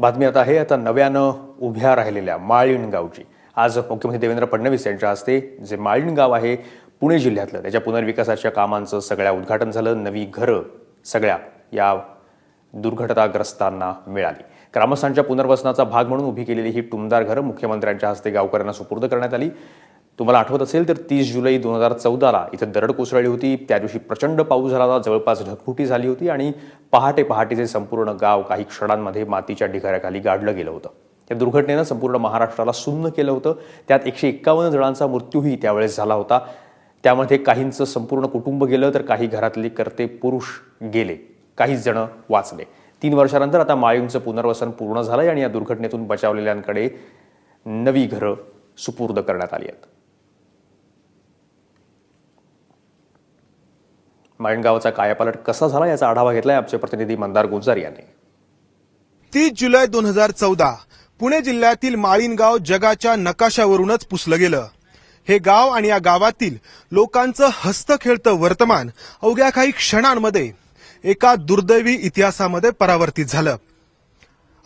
बातमी आता आहे आता नव्यानं उभ्या राहिलेल्या माळीण गावची. आज मुख्यमंत्री देवेंद्र फडणवीस यांच्या हस्ते जे माळीण गाव आहे पुणे जिल्ह्यातलं त्याच्या पुनर्विकासाच्या कामांचं सगळ्या उद्घाटन झालं नवी घरं सगळ्या या दुर्घटनाग्रस्तांना मिळाली. ग्रामस्थांच्या पुनर्वसनाचा भाग म्हणून उभी केलेली ही टुमदार घरं मुख्यमंत्र्यांच्या हस्ते गावकऱ्यांना सुपूर्द करण्यात आली. तुम्हाला आठवत असेल तर तीस जुलै दोन हजार चौदाला इथं दरड कोसळली होती. त्या दिवशी प्रचंड पाऊस झाला होता. जवळपास ढगफुटी झाली होती आणि पहाटे पहाटेचे संपूर्ण गाव काही क्षणांमध्ये मातीच्या ढिगाऱ्याखाली गाडलं गेलं होतं. या दुर्घटनेनं संपूर्ण महाराष्ट्राला सुन्न केलं होतं. त्यात एकशे एक्कावन्न जणांचा मृत्यूही त्यावेळेस झाला होता. त्यामध्ये काहींचं संपूर्ण कुटुंब गेलं तर काही घरातले करते पुरुष गेले. काहीच जण वाचले. तीन वर्षानंतर आता माळींचं पुनर्वसन पूर्ण झालंय आणि या दुर्घटनेतून बचावलेल्यांकडे नवी घरं सुपूर्द करण्यात आली आहेत. माळणगावचा कायापालट कसा झाला याचा आढावा घेतलाय आमचे प्रतिनिधी मंदार गुंजार यांनी. तीस जुलै दोन हजार चौदा पुणे जिल्ह्यातील माळीणगाव जगाच्या नकाशावरूनच पुसलं गेलं. हे गाव आणि या गावातील लोकांचं हस्तखेळतं वर्तमान अवघ्या काही क्षणांमध्ये एका दुर्दैवी इतिहासामध्ये परावर्तित झालं.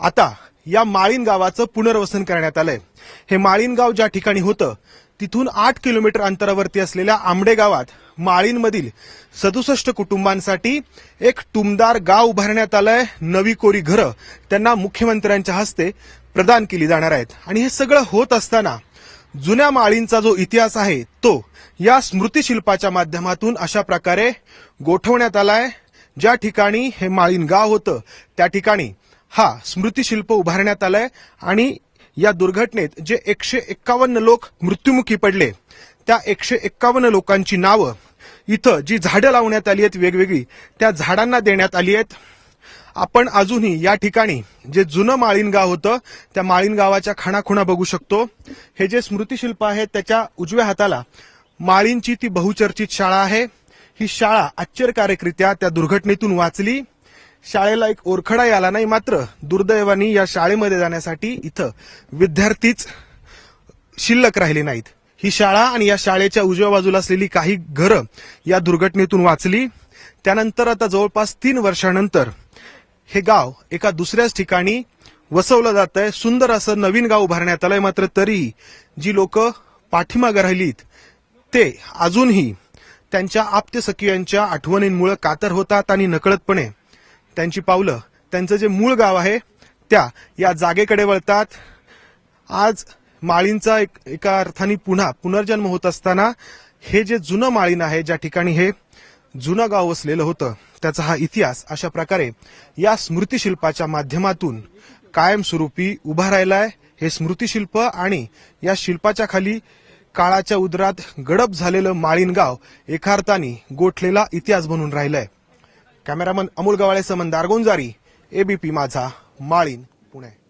आता या माळीन गावाचं पुनर्वसन करण्यात आलंय. हे माळीन गाव ज्या ठिकाणी होतं तिथून आठ किलोमीटर अंतरावरती असलेल्या आंबडे गावात माळींमधील सदुसष्ट कुटुंबांसाठी एक टुमदार गाव उभारण्यात आलंय. नवी कोरी घरं त्यांना मुख्यमंत्र्यांच्या हस्ते प्रदान केली जाणार आहेत. आणि हे सगळं होत असताना जुन्या माळींचा जो इतिहास आहे तो या स्मृतिशिल्पाच्या माध्यमातून अशा प्रकारे गोठवण्यात आलाय. ज्या ठिकाणी हे माळीन गाव होतं त्या ठिकाणी हा स्मृतिशिल्प उभारण्यात आलाय. आणि या दुर्घटनेत जे एकशे एक्कावन्न लोक मृत्युमुखी पडले त्या एकशे एक्कावन्न लोकांची नावं इथं जी झाडं लावण्यात आली आहेत वेगवेगळी त्या झाडांना देण्यात आली आहेत. आपण अजूनही या ठिकाणी जे जुनं माळीनगाव होतं त्या माळीन गावाच्या खाणाखुणा बघू शकतो. हे जे स्मृतिशिल्प आहे त्याच्या उजव्या हाताला माळींची ती बहुचर्चित शाळा आहे. ही शाळा आश्चर्यकारकरित्या त्या दुर्घटनेतून वाचली. शाळेला एक ओरखडा आला नाही मात्र दुर्दैवानी या शाळेमध्ये जाण्यासाठी इथं विद्यार्थीच शिल्लक राहिले नाहीत. ही शाळा आणि या शाळेच्या उजव्या बाजूला असलेली काही घरं या दुर्घटनेतून वाचली. त्यानंतर आता जवळपास तीन वर्षानंतर हे गाव एका दुसऱ्याच ठिकाणी वसवलं जात आहे सुंदर असं नवीन गाव उभारण्यात आलंय मात्र तरीही जी लोक पाठीमागे राहिलीत ते अजूनही त्यांच्या आप्तसखियांच्या आठवणींमुळे कातर होतात आणि नकळतपणे त्यांची पावलं त्यांचं जे मूळ गाव आहे त्या या जागेकडे वळतात. आज माळींचा एक एका अर्थाने पुन्हा पुनर्जन्म होत असताना हे जे जुनं माळीन आहे ज्या ठिकाणी हे जुनं गाव वसलेलं होतं त्याचा हा इतिहास अशा प्रकारे या स्मृतिशिल्पाच्या माध्यमातून कायमस्वरूपी उभा राहिलाय. हे स्मृतिशिल्प आणि या शिल्पाच्या खाली काळाच्या उदरात गडप झालेलं माळीन गाव एका अर्थाने गोठलेला इतिहास बनून राहिलाय. कॅमेरामन अमोल गवाळेसह मंदार गोंजारी एबीपी माझा माळीन पुणे.